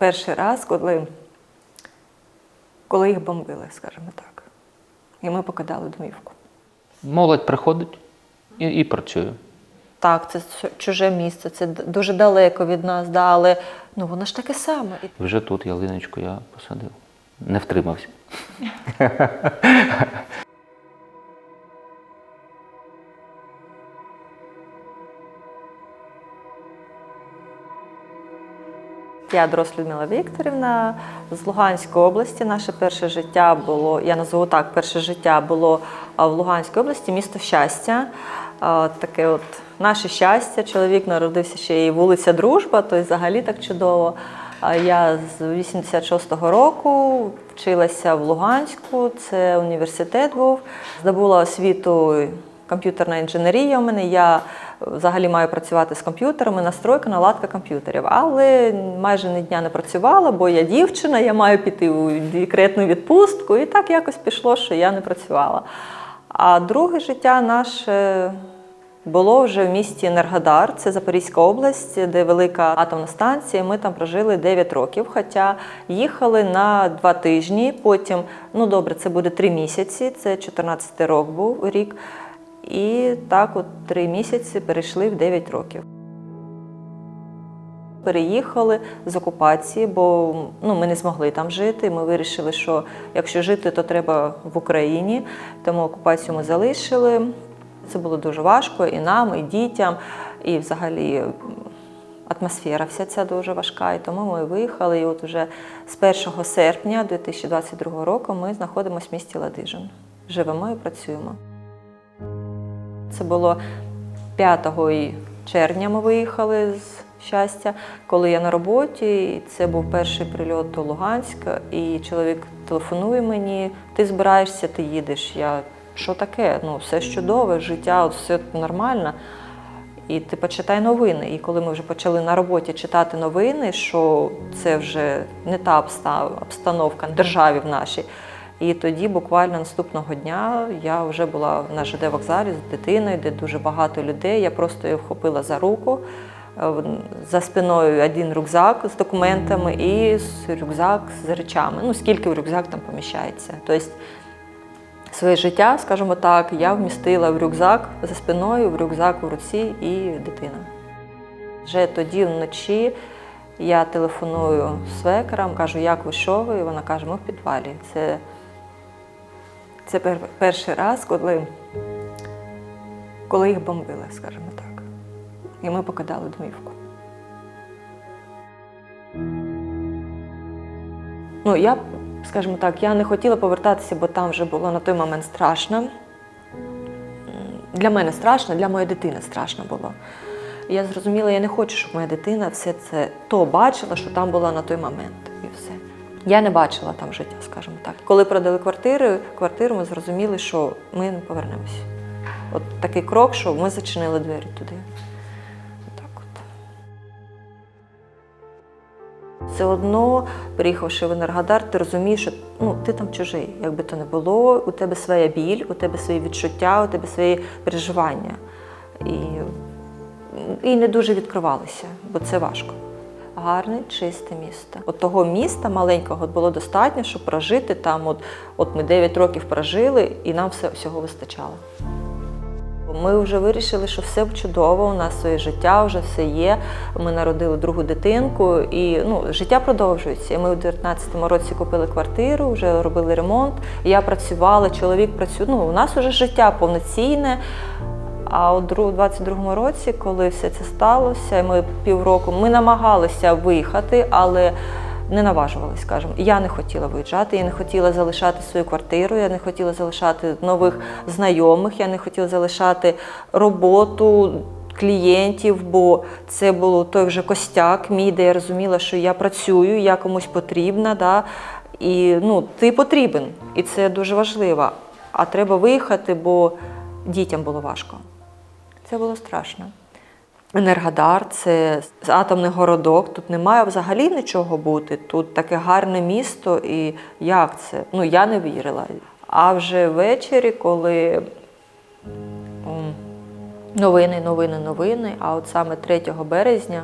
перший раз, коли, коли їх бомбили, скажімо так. І ми покидали домівку. Молодь приходить і, і працює. Так, це чуже місце, це дуже далеко від нас, да, але ну, воно ж таке саме. Вже тут ялиночку я посадив. Не втримався. Я доросла Людмила Вікторівна з Луганської області. Наше перше життя було, я назву так, перше життя було в Луганській області, місто щастя. Таке от наше щастя. Чоловік народився ще і вулиця Дружба, то взагалі так чудово. Я з 86-го року вчилася в Луганську, це університет був. Здобула освіту комп'ютерна інженерія у мене. Я взагалі маю працювати з комп'ютерами, настройка, наладка комп'ютерів. Але майже ні дня не працювала, бо я дівчина, я маю піти у декретну відпустку. І так якось пішло, що я не працювала. А друге життя наше було вже в місті Енергодар, це Запорізька область, де велика атомна станція. Ми там прожили 9 років. Хоча їхали на два тижні. Потім, ну добре, це буде 3 місяці. Це 14 рок був рік. І так, от 3 місяці перейшли в 9 років. Переїхали з окупації, бо ну, ми не змогли там жити. Ми вирішили, що якщо жити, то треба в Україні. Тому окупацію ми залишили. Це було дуже важко і нам, і дітям, і взагалі атмосфера вся ця дуже важка. І тому ми виїхали. І от уже з 1 серпня 2022 року ми знаходимося в місті Ладижин. Живемо і працюємо. Це було 5 червня ми виїхали з щастя, коли я на роботі. Це був перший прильот у Луганськ, і чоловік телефонує мені: ти збираєшся, ти їдеш. Я що таке? Ну, все чудове, життя, от все нормально. І ти почитай новини. І коли ми вже почали на роботі читати новини, що це вже не та обстановка державі в нашій. І тоді, буквально наступного дня, я вже була на ЖД вокзалі з дитиною, де дуже багато людей. Я просто її вхопила за руку. Е, За спиною один рюкзак з документами і рюкзак з речами. Ну, скільки в рюкзак там поміщається. Тобто своє життя, скажімо так, я вмістила в рюкзак за спиною, в рюкзак у руці і дитина. Вже тоді вночі я телефоную свекрам, кажу, як ви що ви? І вона каже, ми в підвалі. Це, це пер- перший раз, коли, коли їх бомбили, скажімо так. І ми покидали домівку. Ну, я, скажімо так, я не хотіла повертатися, бо там вже було на той момент страшно. Для мене страшно, для моєї дитини страшно було. Я зрозуміла, я не хочу, щоб моя дитина все це то бачила, що там була на той момент. І все. Я не бачила там життя, скажімо так. Коли продали квартири, квартиру, ми зрозуміли, що ми не повернемося. От такий крок, що ми зачинили двері туди. Так от. Все одно, приїхавши в Енергодар, ти розумієш, що ну, ти там чужий. Якби то не було, у тебе своя біль, у тебе свої відчуття, у тебе свої переживання. І, і не дуже відкривалися, бо це важко. Гарне, чисте місто. От того міста маленького було достатньо, щоб прожити там. От, от ми 9 років прожили, і нам все, всього вистачало. Ми вже вирішили, що все чудово, у нас своє життя вже все є. Ми народили другу дитинку, і ну, життя продовжується. Ми у 19-му році купили квартиру, вже робили ремонт. Я працювала, чоловік працює. Ну, у нас вже життя повноцінне. А у 22-му році, коли все це сталося, ми півроку ми намагалися виїхати, але не наважувалися, скажімо. Я не хотіла виїжджати, я не хотіла залишати свою квартиру, я не хотіла залишати нових знайомих, я не хотіла залишати роботу. Клієнтів, бо це був той вже костяк мій, де я розуміла, що я працюю, я комусь потрібна, да? і ну, ти потрібен, і це дуже важливо. А треба виїхати, бо дітям було важко. Це було страшно. Енергодар це атомний городок. Тут немає взагалі нічого бути. Тут таке гарне місто, і як це? Ну я не вірила. А вже ввечері, коли новини, новини, новини, а от саме 3 березня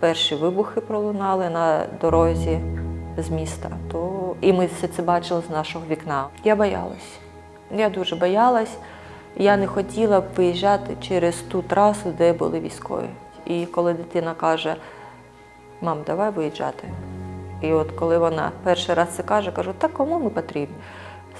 перші вибухи пролунали на дорозі з міста, то і ми все це бачили з нашого вікна. Я боялась. Я дуже боялась. Я не хотіла б виїжджати через ту трасу, де були військові. І коли дитина каже: мам, давай виїжджати. І от коли вона перший раз це каже, кажу, так кому ми потрібні?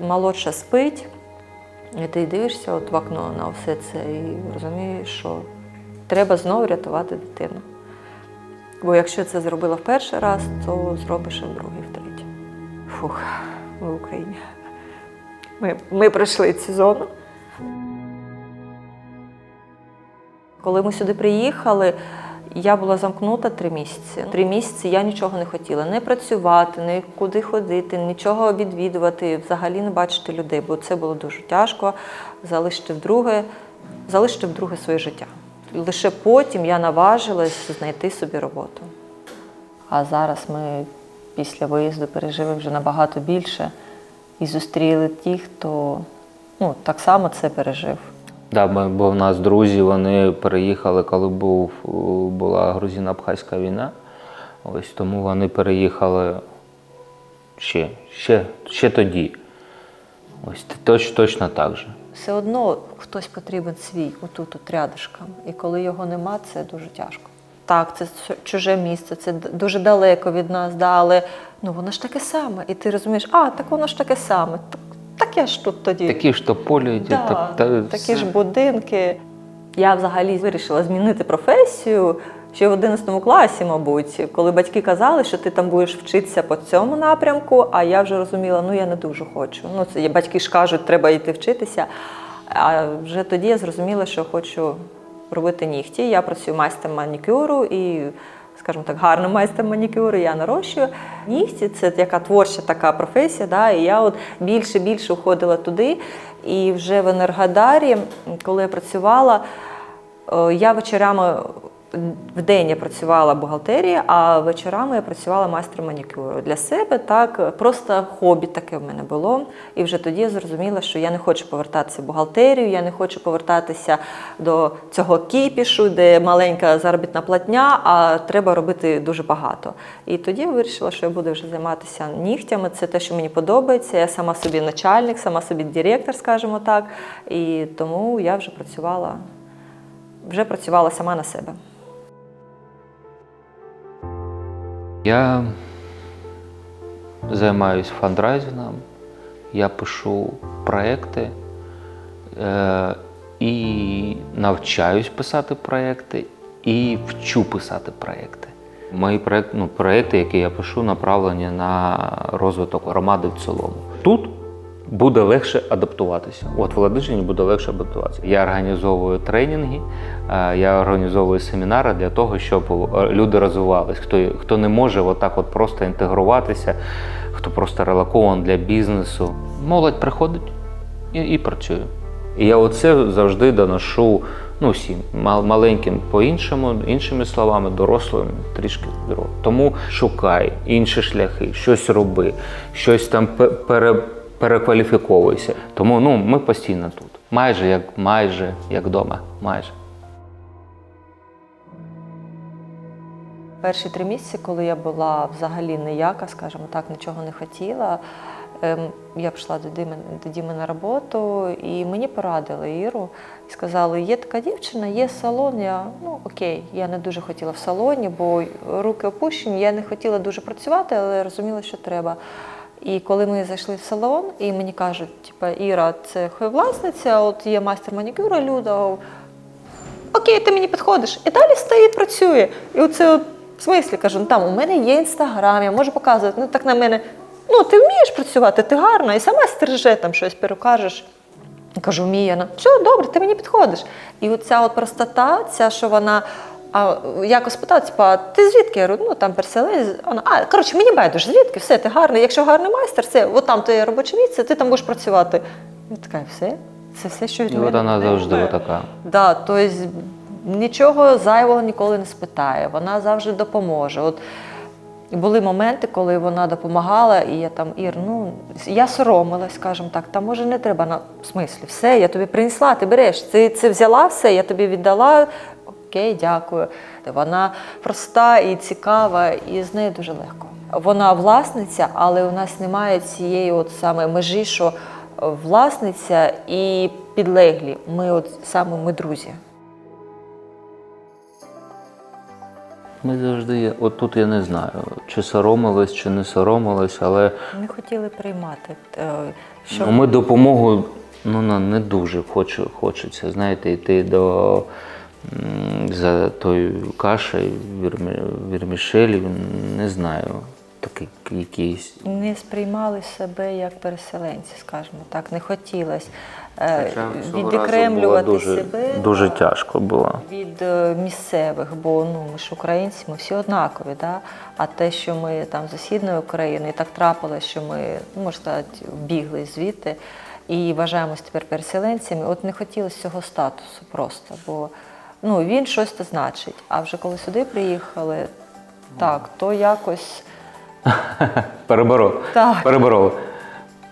Молодша спить, і ти дивишся от в окно на все це і розумієш, що треба знову рятувати дитину. Бо якщо це зробила в перший раз, то зробиш і в другий, в третій. Фух, ми в Україні. Ми, ми пройшли цю зону. Коли ми сюди приїхали, я була замкнута три місяці. Три місяці я нічого не хотіла не працювати, не куди ходити, нічого відвідувати, взагалі не бачити людей, бо це було дуже тяжко залишити вдруге, залишити вдруге своє життя. Лише потім я наважилась знайти собі роботу. А зараз ми після виїзду пережили вже набагато більше і зустріли ті, хто ну, так само це пережив. Да, бо в нас друзі вони переїхали, коли був, була грузино-абхазька війна. Ось тому вони переїхали ще, ще, ще тоді. Ось точ, точно так же. Все одно хтось потрібен свій, отут, от рядышком. І коли його нема, це дуже тяжко. Так, це чуже місце, це дуже далеко від нас, да, але ну воно ж таке саме. І ти розумієш, а так воно ж таке саме. Так, так я ж тут тоді. Такі ж тополі, Да, так, та- такі ж будинки. Я взагалі вирішила змінити професію ще в 11 класі, мабуть, коли батьки казали, що ти там будеш вчитися по цьому напрямку, а я вже розуміла, ну я не дуже хочу. Ну, це батьки ж кажуть, треба йти вчитися. А вже тоді я зрозуміла, що хочу робити нігті. Я працюю майстром манікюру і, скажімо так, гарним майстер манікюру. Я нарощую. Нігті це яка творча така професія. Да? І я от більше більше уходила туди. І вже в Енергодарі, коли я працювала, е, я вечорами в день я працювала в бухгалтерії, а вечорами я працювала майстром манікюру. Для себе так просто хобі таке в мене було. І вже тоді я зрозуміла, що я не хочу повертатися в бухгалтерію, я не хочу повертатися до цього кіпішу, де маленька заробітна платня, а треба робити дуже багато. І тоді я вирішила, що я буду вже займатися нігтями. Це те, що мені подобається. Я сама собі начальник, сама собі директор, скажімо так. І тому я вже працювала, вже працювала сама на себе. Я займаюся фандрайзингом, я пишу проекти е, і навчаюсь писати проекти, і вчу писати проекти. Мої проект, ну, проекти, які я пишу, направлені на розвиток громади в цілому. Тут буде легше адаптуватися. От в Ладижині буде легше адаптуватися. Я організовую тренінги, е, я організовую семінари для того, щоб е, люди розвивались. Хто, хто не може отак от просто інтегруватися, хто просто релакований для бізнесу. Молодь приходить і, і працює. І я оце завжди доношу ну, всім маленьким по-іншому, іншими словами, дорослим трішки здорово. Тому шукай інші шляхи, щось роби, щось там пе- пере, перекваліфіковуйся. Тому ну, ми постійно тут. Майже як майже як вдома. Майже. Перші три місяці, коли я була взагалі ніяка, скажімо так, нічого не хотіла. ем, Я пішла до Діми, на роботу, і мені порадили Іру сказали, є така дівчина, є салон. Я ну окей, я не дуже хотіла в салоні, бо руки опущені, я не хотіла дуже працювати, але розуміла, що треба. І коли ми зайшли в салон, і мені кажуть, типа, Іра, це власниця, от є майстер манікюра Люда. Окей, ти мені підходиш. І далі стоїть, працює. І оце от, в смислі кажу, ну там у мене є інстаграм, я можу показувати. Ну так на мене, ну ти вмієш працювати, ти гарна, і сама стриже там щось перекажеш. Кажу, вміє. Все, добре, ти мені підходиш. І оця от простота, ця, що вона. А якось питала, типа, ти звідки? Я говорю, ну там переселенець. Вона, а, коротше, мені байдуже, звідки, все, ти гарний. Якщо гарний майстер, це от там твоє робоче місце, ти там будеш працювати. Я така, все, це все, що від І от вона завжди треба». отака. Да, тобто нічого зайвого ніколи не спитає, вона завжди допоможе. От були моменти, коли вона допомагала, і я там, Ір, ну я соромилась, скажімо так, та може не треба на в смислі, все, я тобі принесла, ти береш. Ти це взяла все, я тобі віддала. Окей, дякую. Вона проста і цікава, і з нею дуже легко. Вона власниця, але у нас немає цієї от саме межі, що власниця і підлеглі. Ми от саме ми друзі. Ми завжди, от тут я не знаю, чи соромились, чи не соромились, але Не хотіли приймати. е, Що ну, ми допомогу ну, нам не дуже хоче, хочеться, знаєте, йти до за тою кашею, вірмі, вірмішелі, не знаю, такий якийсь. не сприймали себе як переселенці, скажімо так, не хотілося е, відокремлювати дуже, себе дуже тяжко було. від е, місцевих, бо ну ми ж українці, ми всі однакові. Да? А те, що ми там з східної України, і так трапилося, що ми, ну можна сказати, бігли звідти і вважаємось тепер переселенцями. От не хотілося цього статусу просто, бо ну він щось то значить. А вже коли сюди приїхали, так, то якось. Переборов. Так. Перебороли.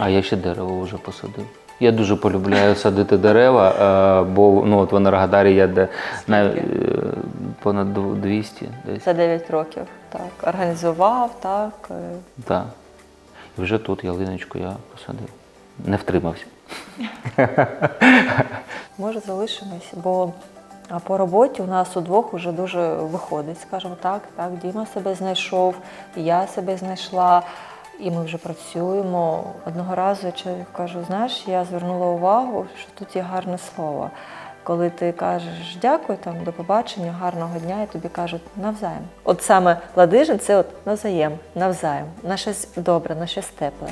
А я ще дерево вже посадив. Я дуже полюбляю садити дерева, е, бо ну, от в Енергодарі я де на, е, понад дв- 200 десь. За 9 років так організував, так. е, Так. І вже тут ялиночку я посадив. Не втримався. Може, залишимось, бо а, по роботі у нас удвох вже дуже виходить, скажімо так. Так, Діма себе знайшов, я себе знайшла, і ми вже працюємо. Одного разу я чоловіку кажу, знаєш, я звернула увагу, що тут є гарне слово. Коли ти кажеш дякую, там до побачення, гарного дня, і тобі кажуть навзаєм. От саме ладижин це от навзаєм, навзаєм, на щось добре, на щось тепле.